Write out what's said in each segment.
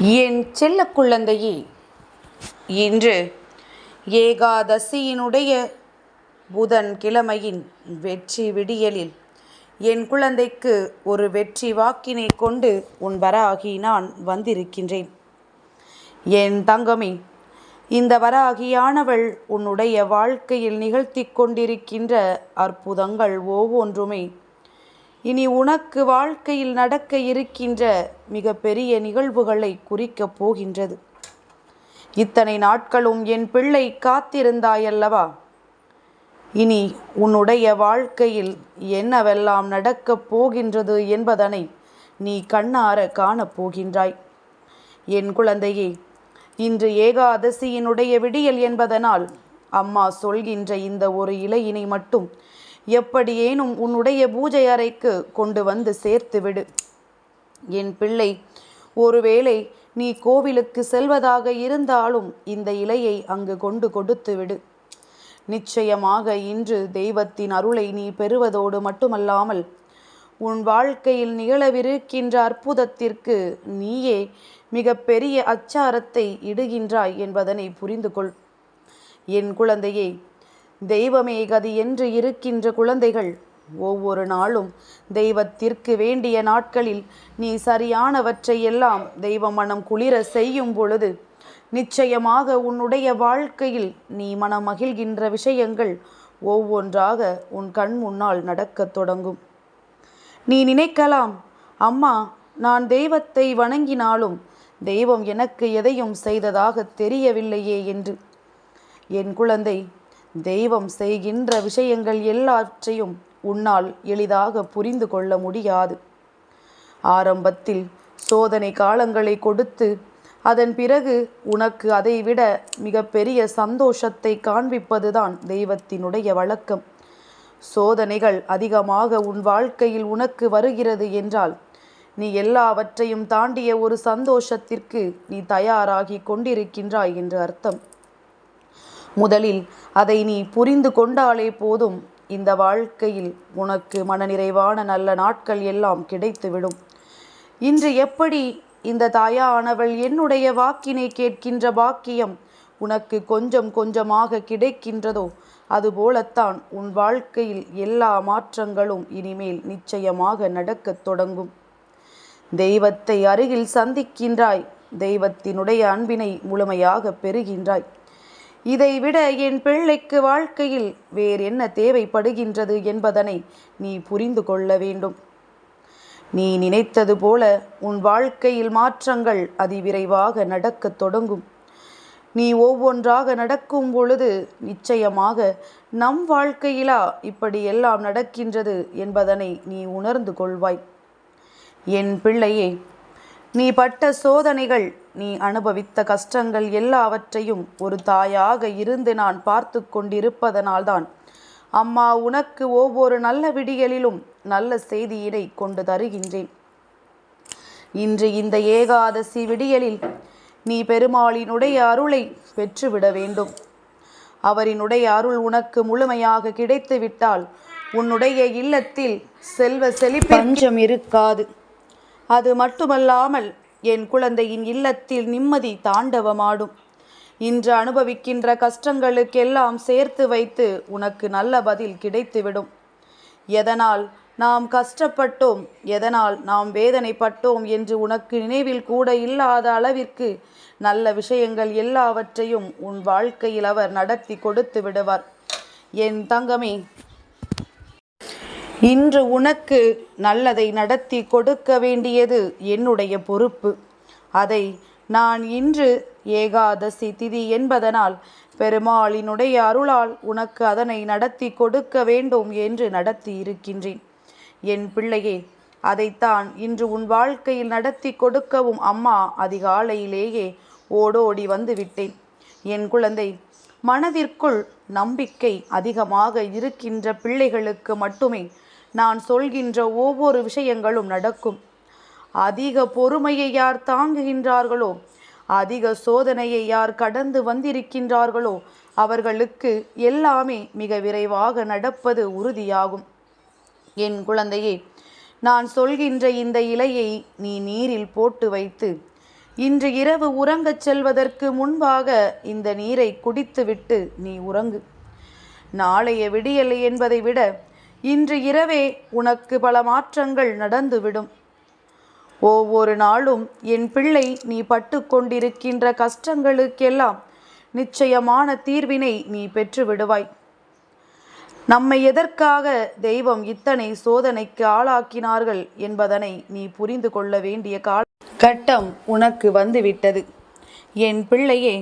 என் செல்ல குழந்தையே இன்று ஏகாதசியினுடைய புதன் கிழமையின் வெற்றி விடியலில் என் குழந்தைக்கு ஒரு வெற்றி வாக்கினை கொண்டு உன் வராகி நான் வந்திருக்கின்றேன். என் தங்கமே இந்த வராகியானவள் உன்னுடைய வாழ்க்கையில் நிகழ்த்தி கொண்டிருக்கின்ற அற்புதங்கள் ஒவ்வொன்றுமே இனி உனக்கு வாழ்க்கையில் நடக்க இருக்கின்ற மிக பெரிய நிகழ்வுகளை குறிக்கப் போகின்றது. இத்தனை நாட்களும் என் பிள்ளை காத்திருந்தாயல்லவா? இனி உன்னுடைய வாழ்க்கையில் என்னவெல்லாம் நடக்கப் போகின்றது என்பதனை நீ கண்ணார காணப் போகின்றாய். என் குழந்தையே இன்று ஏகாதசியினுடைய விடியல் என்பதனால் அம்மா சொல்கின்ற இந்த ஒரு இலையினை மட்டும் எப்படியேனும் உன்னுடைய பூஜை அறைக்கு கொண்டு வந்து சேர்த்து விடு. என் பிள்ளை ஒருவேளை நீ கோவிலுக்கு செல்வதாக இருந்தாலும் இந்த இலையை அங்கு கொண்டு கொடுத்து விடு. நிச்சயமாக இன்று தெய்வத்தின் அருளை நீ பெறுவதோடு மட்டுமல்லாமல் உன் வாழ்க்கையில் நிகழவிருக்கின்ற அற்புதத்திற்கு நீயே மிக பெரிய அச்சாரத்தை இடுகின்றாய் என்பதனை புரிந்து கொள் என் குழந்தையே தெய்வமே கதி என்று இருக்கின்ற குழந்தைகள் ஒவ்வொரு நாளும் தெய்வத்திற்கு வேண்டிய நாட்களில் நீ சரியானவற்றை எல்லாம் தெய்வ மனம் குளிர செய்யும் பொழுது நிச்சயமாக உன்னுடைய வாழ்க்கையில் நீ மனம் மகிழ்கின்ற விஷயங்கள் ஒவ்வொன்றாக உன் கண் முன்னால் நடக்கத் தொடங்கும். நீ நினைக்கலாம் அம்மா நான் தெய்வத்தை வணங்கினாலும் தெய்வம் எனக்கு எதையும் செய்ததாக தெரியவில்லையே என்று. என் குழந்தை தெய்வம் செய்கின்ற விஷயங்கள் எல்லாவற்றையும் உன்னால் எளிதாக புரிந்து கொள்ள முடியாது. ஆரம்பத்தில் சோதனை காலங்களை கொடுத்து அதன் பிறகு உனக்கு அதைவிட மிகப்பெரிய சந்தோஷத்தை காண்பிப்பதுதான் தெய்வத்தினுடைய வழக்கம். சோதனைகள் அதிகமாக உன் வாழ்க்கையில் உனக்கு வருகிறது என்றால் நீ எல்லாவற்றையும் தாண்டிய ஒரு சந்தோஷத்திற்கு நீ தயாராகி கொண்டிருக்கின்றாய் என்று அர்த்தம். முதலில் அதை நீ புரிந்து கொண்டாலே போதும். இந்த வாழ்க்கையில் உனக்கு மனநிறைவான நல்ல நாட்கள் எல்லாம் கிடைத்துவிடும். இன்று எப்படி இந்த தாயானவள் என்னுடைய வாக்கினை கேட்கின்ற பாக்கியம் உனக்கு கொஞ்சம் கொஞ்சமாக கிடைக்கின்றதோ அதுபோலத்தான் உன் வாழ்க்கையில் எல்லா மாற்றங்களும் இனிமேல் நிச்சயமாக நடக்கத் தொடங்கும். தெய்வத்தை அருகில் சந்திக்கின்றாய். தெய்வத்தினுடைய அன்பினை முழுமையாக பெறுகின்றாய். இதைவிட என் பிள்ளைக்கு வாழ்க்கையில் வேறு என்ன தேவைப்படுகின்றது என்பதனை நீ புரிந்து கொள்ள வேண்டும். நீ நினைத்தது போல உன் வாழ்க்கையில் மாற்றங்கள் அதிவிரைவாக நடக்கத் தொடங்கும். நீ ஒவ்வொன்றாக நடக்கும் பொழுது நிச்சயமாக நம் வாழ்க்கையிலா இப்படி எல்லாம் நடக்கின்றது என்பதனை நீ உணர்ந்து கொள்வாய். என் பிள்ளையே நீ பட்ட சோதனைகள் நீ அனுபவித்த கஷ்டங்கள் எல்லாவற்றையும் ஒரு தாயாக இருந்து நான் பார்த்து கொண்டிருப்பதனால்தான். அம்மா உனக்கு ஒவ்வொரு நல்ல விடியலிலும் நல்ல செய்தியினை கொண்டு தருகின்றேன். இன்று இந்த ஏகாதசி விடியலில் நீ பெருமாளினுடைய அருளை பெற்றுவிட வேண்டும். அவரினுடைய அருள் உனக்கு முழுமையாக கிடைத்துவிட்டால் உன்னுடைய இல்லத்தில் செல்வ செழிப்பஞ்சம் இருக்காது. அது மட்டுமல்லாமல் என் குழந்தையின் இல்லத்தில் நிம்மதி தாண்டவமாடும். இன்று அனுபவிக்கின்ற கஷ்டங்களுக்கெல்லாம் சேர்த்து வைத்து உனக்கு நல்ல பதில் கிடைத்துவிடும். எதனால் நாம் கஷ்டப்பட்டோம்? எதனால் நாம் வேதனைப்பட்டோம்? என்று உனக்கு நினைவில் கூட இல்லாத அளவிற்கு நல்ல விஷயங்கள் எல்லாவற்றையும் உன் வாழ்க்கையில் அவர் நடத்தி கொடுத்து விடுவார். என் தங்கமே இன்று உனக்கு நல்லதை நடத்தி கொடுக்க வேண்டியது என்னுடைய பொறுப்பு. அதை நான் இன்று ஏகாதசி திதி என்பதனால் பெருமாளினுடைய அருளால் உனக்கு அதனை நடத்தி கொடுக்க வேண்டும் என்று நடத்தி இருக்கின்றேன். என் பிள்ளையே அதைத்தான் இன்று உன் வாழ்க்கையில் நடத்தி கொடுக்கவும் அம்மா அதிகாலையிலேயே ஓடோடி வந்து விட்டேன் என் குழந்தை மனதிற்குள் நம்பிக்கை அதிகமாக இருக்கின்ற பிள்ளைகளுக்கு மட்டுமே நான் சொல்கின்ற ஒவ்வொரு விஷயங்களும் நடக்கும். அதிக பொறுமையை யார் தாங்குகின்றார்களோ அதிக சோதனையை யார் கடந்து வந்திருக்கின்றார்களோ அவர்களுக்கு எல்லாமே மிக விரைவாக நடப்பது உறுதியாகும். என் குழந்தையே நான் சொல்கின்ற இந்த இலையை நீ நீரில் போட்டு வைத்து இன்று இரவு உறங்கச் செல்வதற்கு முன்பாக இந்த நீரை குடித்துவிட்டு நீ உறங்கு. நாளைய விடியல் என்பதை விட இன்று இரவே உனக்கு பல மாற்றங்கள் நடந்துவிடும். ஒவ்வொரு நாளும் என் பிள்ளை நீ பட்டு கொண்டிருக்கின்ற கஷ்டங்களுக்கெல்லாம் நிச்சயமான தீர்வினை நீ பெற்று விடுவாய். நம்மை எதற்காக தெய்வம் இத்தனை சோதனைக்கு ஆளாக்கினார்கள் என்பதனை நீ புரிந்து கொள்ள வேண்டிய கால கட்டம் உனக்கு வந்துவிட்டது. என் பிள்ளையே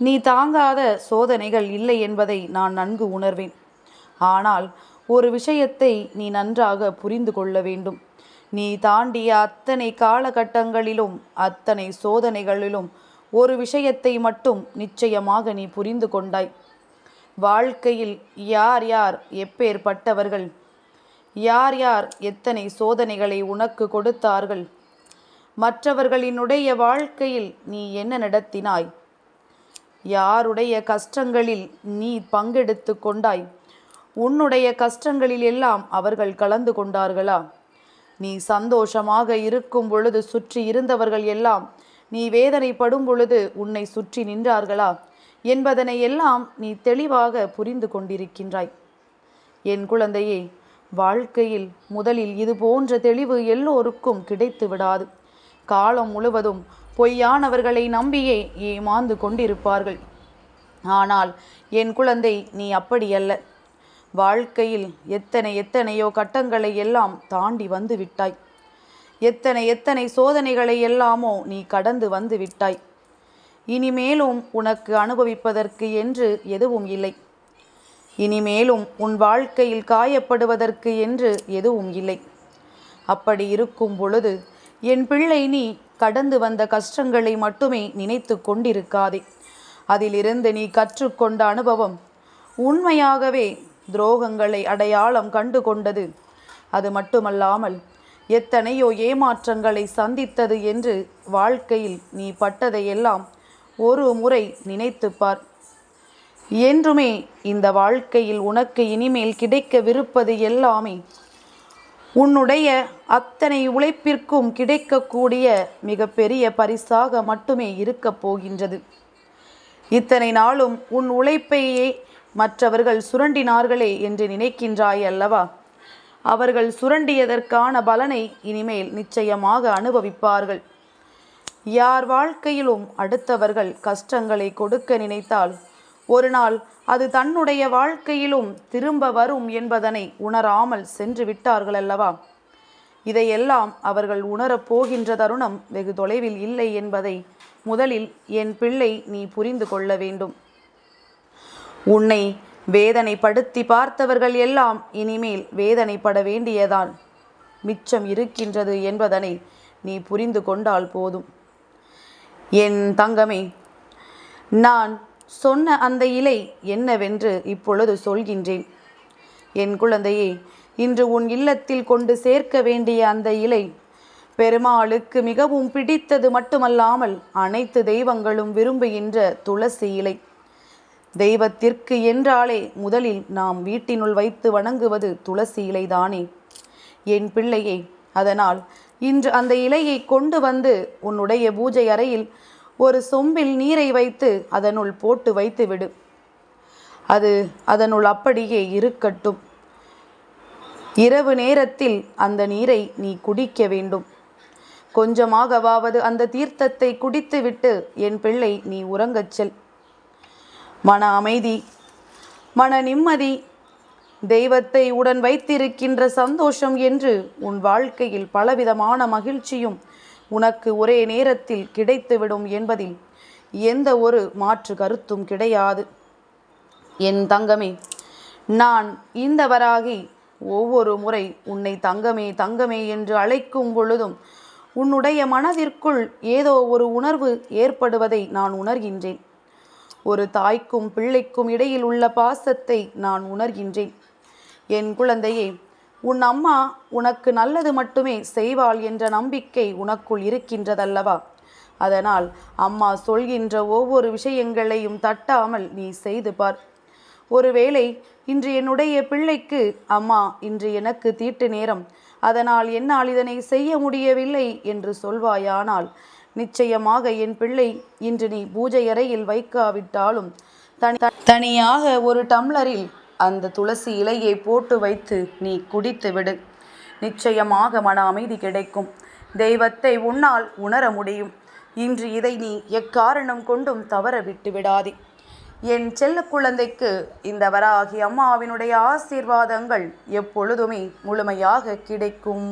நீ தாங்காத சோதனைகள் இல்லை என்பதை நான் நன்கு உணர்வேன். ஆனால் ஒரு விஷயத்தை நீ நன்றாக புரிந்து கொள்ள வேண்டும். நீ தாண்டிய அத்தனை காலகட்டங்களிலும் அத்தனை சோதனைகளிலும் ஒரு விஷயத்தை மட்டும் நிச்சயமாக நீ புரிந்து கொண்டாய். வாழ்க்கையில் யார் யார் எப்பேற்பட்டவர்கள்? யார் யார் எத்தனை சோதனைகளை உனக்கு கொடுத்தார்கள்? மற்றவர்களினுடைய வாழ்க்கையில் நீ என்ன நடத்தினாய்? யாருடைய கஷ்டங்களில் நீ பங்கெடுத்து கொண்டாய்? உன்னுடைய கஷ்டங்களில் எல்லாம் அவர்கள் கலந்து கொண்டார்களா? நீ சந்தோஷமாக இருக்கும் பொழுது சுற்றி இருந்தவர்கள் எல்லாம் நீ வேதனைப்படும் பொழுது உன்னை சுற்றி நின்றார்களா? என்பதனை எல்லாம் நீ தெளிவாக புரிந்து கொண்டிருக்கின்றாய். என் குழந்தையே வாழ்க்கையில் முதலில் இது போன்ற தெளிவு எல்லோருக்கும் கிடைத்து விடாது. காலம் முழுவதும் பொய்யானவர்களை நம்பியே ஏமாந்து கொண்டிருப்பார்கள். ஆனால் என் குழந்தை நீ அப்படியல்ல. வாழ்க்கையில் எத்தனை எத்தனையோ கட்டங்களை எல்லாம் தாண்டி வந்து விட்டாய். எத்தனை எத்தனை சோதனைகளை எல்லாமோ நீ கடந்து வந்து விட்டாய். இனிமேலும் உனக்கு அனுபவிப்பதற்கு என்று எதுவும் இல்லை. இனிமேலும் உன் வாழ்க்கையில் காயப்படுவதற்கு என்று எதுவும் இல்லை. அப்படி இருக்கும் பொழுது என் பிள்ளை நீ கடந்து வந்த கஷ்டங்களை மட்டுமே நினைத்து கொண்டிருக்காதே. அதிலிருந்து நீ கற்றுக்கொண்ட அனுபவம் உண்மையாகவே துரோகங்களை அடையாளம் கண்டு கொண்டது அது மட்டுமல்லாமல் எத்தனையோ ஏமாற்றங்களை சந்தித்தது என்று வாழ்க்கையில் நீ பட்டதையெல்லாம் ஒரு முறை நினைத்துப்பார் என்றுமே இந்த வாழ்க்கையில் உனக்கு இனிமேல் கிடைக்கவிருப்பது எல்லாமே உன்னுடைய அத்தனை உழைப்பிற்கும் கிடைக்கக்கூடிய மிகப்பெரிய பரிசாக மட்டுமே இருக்கப் போகின்றது. இத்தனை நாளும் உன் உழைப்பையே மற்றவர்கள் சுரண்டினார்களே என்று நினைக்கின்றாய் அல்லவா? அவர்கள் சுரண்டியதற்கான பலனை இனிமேல் நிச்சயமாக அனுபவிப்பார்கள். யார் வாழ்க்கையிலும் அடுத்தவர்கள் கஷ்டங்களை கொடுக்க நினைத்தால் ஒரு நாள் அது தன்னுடைய வாழ்க்கையிலும் திரும்ப வரும் என்பதனை உணராமல் சென்று விட்டார்கள் அல்லவா? இதையெல்லாம் அவர்கள் உணரப் போகின்ற தருணம் வெகு தொலைவில் இல்லை என்பதை முதலில் என் பிள்ளை நீ புரிந்து கொள்ள வேண்டும். உன்னை வேதனைப்படுத்தி பார்த்தவர்கள் எல்லாம் இனிமேல் வேதனைப்பட வேண்டியதான். மிச்சம் இருக்கின்றது என்பதனை நீ புரிந்து கொண்டால் போதும். என் தங்கமே நான் சொன்ன அந்த இலை என்னவென்று இப்பொழுது சொல்கின்றேன். என் குழந்தையே இன்று உன் இல்லத்தில் கொண்டு சேர்க்க வேண்டிய அந்த இலை பெருமாளுக்கு மிகவும் பிடித்தது மட்டுமல்லாமல் அனைத்து தெய்வங்களும் விரும்புகின்ற துளசி இலை. தெய்வத்திற்கு என்றாலே முதலில் நாம் வீட்டினுள் வைத்து வணங்குவது துளசி இலைதானே. என் பிள்ளையே அதனால் இன்று அந்த இலையை கொண்டு வந்து உன்னுடைய பூஜை அறையில் ஒரு சொம்பில் நீரை வைத்து அதனுள் போட்டு வைத்து விடு அது அதனுள் அப்படியே இருக்கட்டும். இரவு நேரத்தில் அந்த நீரை நீ குடிக்க வேண்டும். கொஞ்சமாகவாவது அந்த தீர்த்தத்தை குடித்துவிட்டு என் பிள்ளை நீ உறங்கச் செல். மன அமைதி மன நிம்மதி தெய்வத்தை உடன் வைத்திருக்கின்ற சந்தோஷம் என்று உன் வாழ்க்கையில் பலவிதமான மகிழ்ச்சியும் உனக்கு ஒரே நேரத்தில் கிடைத்துவிடும் என்பதில் எந்த ஒரு மாற்று கருத்தும் கிடையாது. என் தங்கமே நான் இந்த வராகி ஒவ்வொரு முறை உன்னை தங்கமே தங்கமே என்று அழைக்கும் பொழுதும் உன்னுடைய மனதிற்குள் ஏதோ ஒரு உணர்வு ஏற்படுவதை நான் உணர்கின்றேன். ஒரு தாய்க்கும் பிள்ளைக்கும் இடையில் உள்ள பாசத்தை நான் உணர்கின்றேன். என் குழந்தையே உன் அம்மா உனக்கு நல்லது மட்டுமே செய்வாள் என்ற நம்பிக்கை உனக்குள் இருக்கின்றதல்லவா? அதனால் அம்மா சொல்கின்ற ஒவ்வொரு விஷயங்களையும் தட்டாமல் நீ செய்து பார். ஒருவேளை இன்று என்னுடைய பிள்ளைக்கு அம்மா இன்று எனக்கு தீட்டு நேரம். அதனால் என்னால் இதனை செய்ய முடியவில்லை என்று சொல்வாயானால் நிச்சயமாக என் பிள்ளை இன்று நீ பூஜை அறையில் வைக்காவிட்டாலும் தனி தனியாக ஒரு டம்ளரில் அந்த துளசி இலையை போட்டு வைத்து நீ குடித்து விடு. நிச்சயமாக மன அமைதி கிடைக்கும். தெய்வத்தை உன்னால் உணர முடியும். இன்று இதை நீ எக்காரணம் கொண்டும் தவற விட்டு விடாதே. என் செல்ல குழந்தைக்கு இந்த வராகி அம்மாவினுடைய ஆசீர்வாதங்கள் எப்பொழுதுமே முழுமையாக கிடைக்கும்.